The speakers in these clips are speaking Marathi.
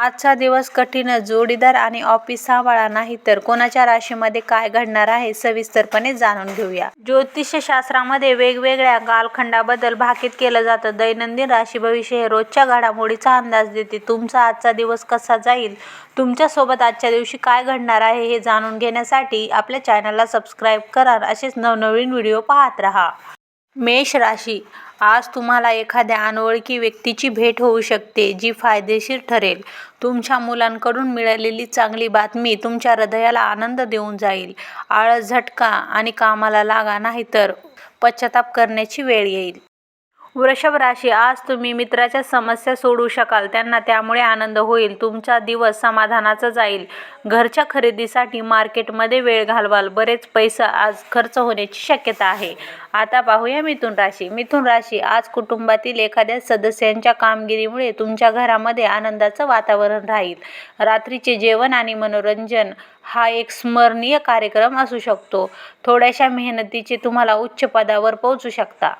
आजचा दिवस कठीण जोडीदार आणि ऑफिस सांभाळा नाही तर कोणाच्या राशीमध्ये काय घडणार आहे सविस्तरपणे जाणून घेऊया. ज्योतिषशास्त्रामध्ये वेगवेगळ्या कालखंडाबद्दल भाकीत केलं जातं. दैनंदिन राशी भविष्य हे रोजच्या घडामोडीचा अंदाज देते. तुमचा आजचा दिवस कसा जाईल? तुमच्यासोबत आजच्या दिवशी काय घडणार आहे हे जाणून घेण्यासाठी आपल्या चॅनलला सबस्क्राईब करा. असेच नवनवीन व्हिडिओ पाहत राहा. मेष राशी. आज तुम्हाला एखाद्या अनोळखी व्यक्तीची भेट होऊ शकते जी फायदेशीर ठरेल. तुमच्या मुलांकडून मिळालेली चांगली बातमी तुमच्या हृदयाला आनंद देऊन जाईल. आळस झटका आणि कामाला लागा नाही तर पश्चाताप करण्याची वेळ येईल. वृषभ राशी आज तुम्ही मित्राच्या समस्या सोडवू शकाल. त्यांना त्यामुळे आनंद होईल. तुमचा दिवस समाधानाचा जाईल. घरच्या खरेदीसाठी मार्केटमध्ये वेळ घालवाल. बरेच पैसा आज खर्च होण्याची शक्यता आहे. आता पाहूया मिथुन राशी. मिथुन राशी आज कुटुंबातील एखाद्या सदस्यांच्या कामगिरीमुळे तुमच्या घरामध्ये आनंदाचं वातावरण राहील. रात्रीचे जेवण आणि मनोरंजन हा एक स्मरणीय कार्यक्रम असू शकतो. थोड्याशा मेहनतीचे तुम्हाला उच्च पदावर पोहोचू शकता.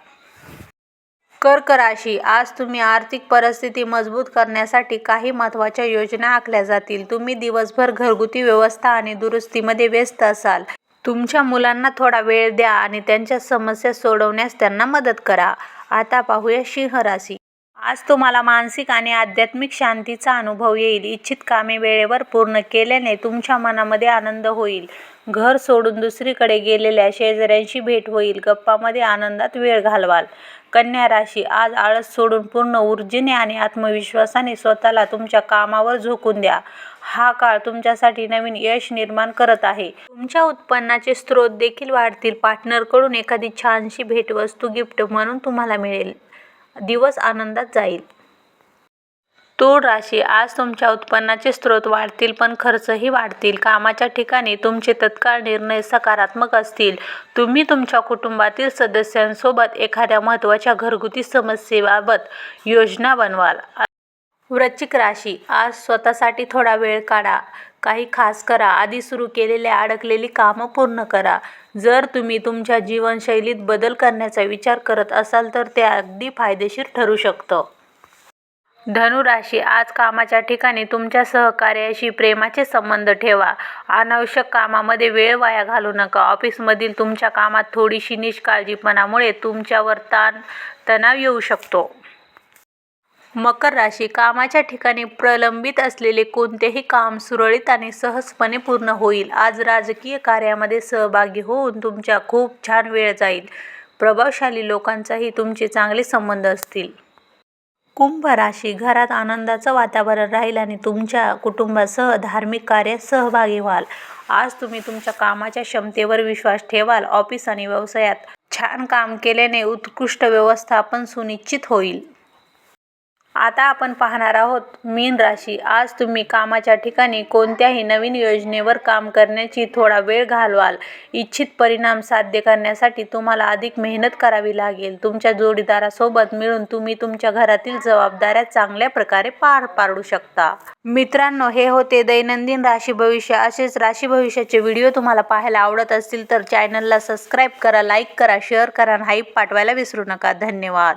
कर्क राशी आज तुम्ही आर्थिक परिस्थिती मजबूत करण्यासाठी काही महत्त्वाच्या योजना आखल्या जातील. तुम्ही दिवसभर घरगुती व्यवस्था आणि दुरुस्तीमध्ये व्यस्त असाल. तुमच्या मुलांना थोडा वेळ द्या आणि त्यांच्या समस्या सोडवण्यास त्यांना मदत करा. आता पाहूया सिंह राशी. आज तुम्हाला मानसिक आणि आध्यात्मिक शांतीचा अनुभव येईल. इच्छित कामे वेळेवर पूर्ण केल्याने तुमच्या मनामध्ये आनंद होईल. घर सोडून दुसरीकडे गेलेल्या शेजाऱ्यांशी भेट होईल. गप्पामध्ये आनंदात वेळ घालवाल. कन्या राशी आज आळस सोडून पूर्ण ऊर्जेने आणि आत्मविश्वासाने स्वतःला तुमच्या कामावर झोकून द्या. हा काळ तुमच्यासाठी नवीन यश निर्माण करत आहे. तुमच्या उत्पन्नाचे स्रोत देखील वाढतील. पार्टनरकडून एखादी छानशी भेटवस्तू गिफ्ट म्हणून तुम्हाला मिळेल. दिवस आनंदात जाईल. तूळ राशी आज तुमच्या उत्पन्नाचे स्रोत वाढतील पण खर्चही वाढतील. कामाच्या ठिकाणी तुमचे तत्काळ निर्णय सकारात्मक असतील. तुम्ही तुमच्या कुटुंबातील सदस्यांसोबत एखाद्या महत्त्वाच्या घरगुती समस्येबाबत योजना बनवाल. वृश्चिक राशी. आज स्वतःसाठी थोडा वेळ काढा. काही खास करा. आधी सुरू केलेले अडकलेली कामं पूर्ण करा. जर तुम्ही तुमच्या जीवनशैलीत बदल करण्याचा विचार करत असाल तर ते अगदी फायदेशीर ठरू शकतं. धनुराशी आज कामाच्या ठिकाणी तुमच्या सहकार्याशी प्रेमाचे संबंध ठेवा. अनावश्यक कामामध्ये वेळ वाया घालू नका. ऑफिसमधील तुमच्या कामात थोडीशी निष्काळजीपणामुळे तुमच्यावर ताण तणाव येऊ शकतो. मकर राशी कामाच्या ठिकाणी प्रलंबित असलेले कोणतेही काम सुरळीत आणि सहजपणे पूर्ण होईल. आज राजकीय कार्यामध्ये सहभागी होऊन तुमच्या खूप छान वेळ जाईल. प्रभावशाली लोकांचाही तुमचे चांगले संबंध असतील. कुंभ राशी घरात आनंदाचं वातावरण राहील आणि तुमच्या कुटुंबासह धार्मिक कार्यात सहभागी व्हाल. आज तुम्ही तुमच्या कामाच्या क्षमतेवर विश्वास ठेवाल. ऑफिस आणि व्यवसायात छान काम केल्याने उत्कृष्ट व्यवस्थापन सुनिश्चित होईल. आता आपण पाहणार आहोत मीन राशी. आज तुम्ही कामाच्या ठिकाणी कोणत्याही नवीन योजनेवर काम करण्याची थोडा वेळ घालवाल. इच्छित परिणाम साध्य करण्यासाठी तुम्हाला अधिक मेहनत करावी लागेल. तुमच्या जोडीदारासोबत मिळून तुम्ही तुमच्या घरातील जबाबदाऱ्या चांगल्या प्रकारे पार पाडू शकता. मित्रांनो हे होते दैनंदिन राशी भविष्य. असेच राशी भविष्याचे व्हिडिओ तुम्हाला पाहायला आवडत असतील तर चॅनलला सबस्क्राईब करा लाईक करा शेअर करा आणि हाईप पाठवायला विसरू नका. धन्यवाद.